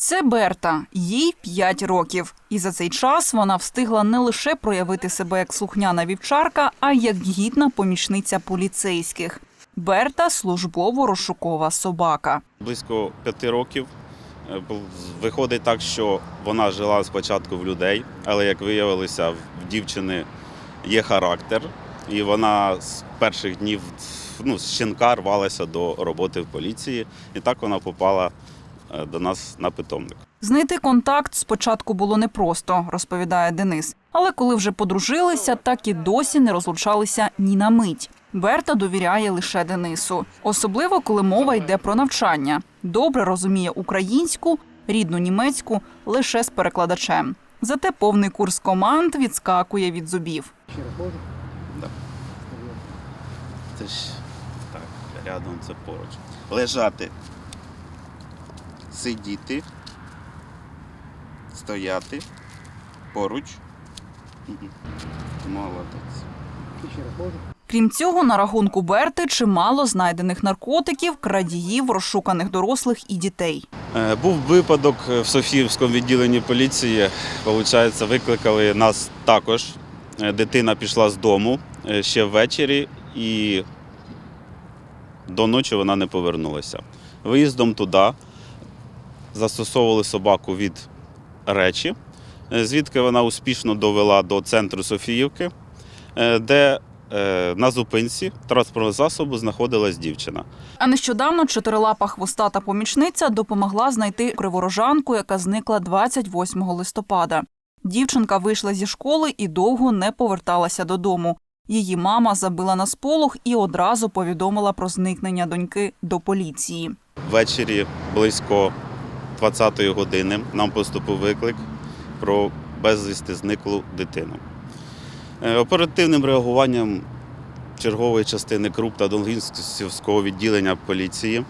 Це Берта, їй 5 років. І за цей час вона встигла не лише проявити себе як слухняна вівчарка, а й як гідна помічниця поліцейських. Берта службово-розшукова собака. Близько п'яти років. Е, Виходить так, що вона жила спочатку в людей, але як виявилося, в дівчини є характер, і вона з перших днів ну, з щенка рвалася до роботи в поліції, і так вона попала до нас на питомник. Знайти контакт спочатку було непросто, розповідає Денис. Але коли вже подружилися, так і досі не розлучалися ні на мить. Берта довіряє лише Денису, особливо коли мова йде про навчання. Добре розуміє українську, рідну німецьку лише з перекладачем. Зате повний курс команд відскакує від зубів. Це ж так, рядом це поруч. Лежати, сидіти, стояти, поруч. Молодець. Крім цього, на рахунку Берти чимало знайдених наркотиків, крадіїв, розшуканих дорослих і дітей. Е, Був випадок в Софіївському відділенні поліції. Получається, викликали нас також. Е, Дитина пішла з дому е, ще ввечері і до ночі вона не повернулася. Виїздом туди застосовували собаку від речі, е, звідки вона успішно довела до центру Софіївки, е, де е, на зупинці транспортного засобу знаходилась дівчина. А нещодавно чотирилапа хвостата помічниця допомогла знайти криворожанку, яка зникла 28 листопада. Дівчинка вийшла зі школи і довго не поверталася додому. Її мама забила на сполох і одразу повідомила про зникнення доньки до поліції. Ввечері близько 20-ї години нам поступив виклик про безвісти зниклу дитину. Е, Оперативним реагуванням чергової частини КРУП та Долгінського відділення поліції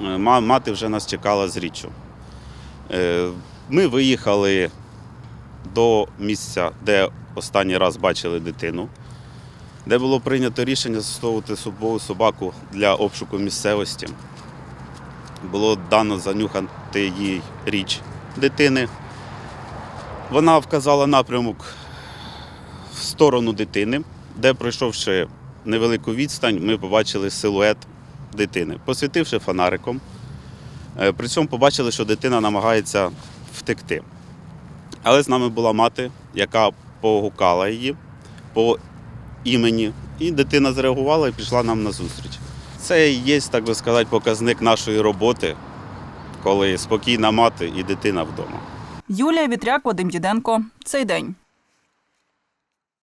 е, мати вже нас чекала з річчю. Е, Ми виїхали до місця, де останній раз бачили дитину, де було прийнято рішення застосовувати собаку для обшуку місцевості було дано занюхати їй річ дитини. Вона вказала напрямок в сторону дитини, де, пройшовши невелику відстань, ми побачили силует дитини. Посвітивши фонариком, е, при цьому побачили, що дитина намагається втекти. Але з нами була мати, яка погукала її по імені, і дитина зреагувала і пішла нам на зустріч. Це і є, так би сказати, показник нашої роботи, коли спокійна мати і дитина вдома. Юлія Вітряк, Вадим Діденко. Цей день.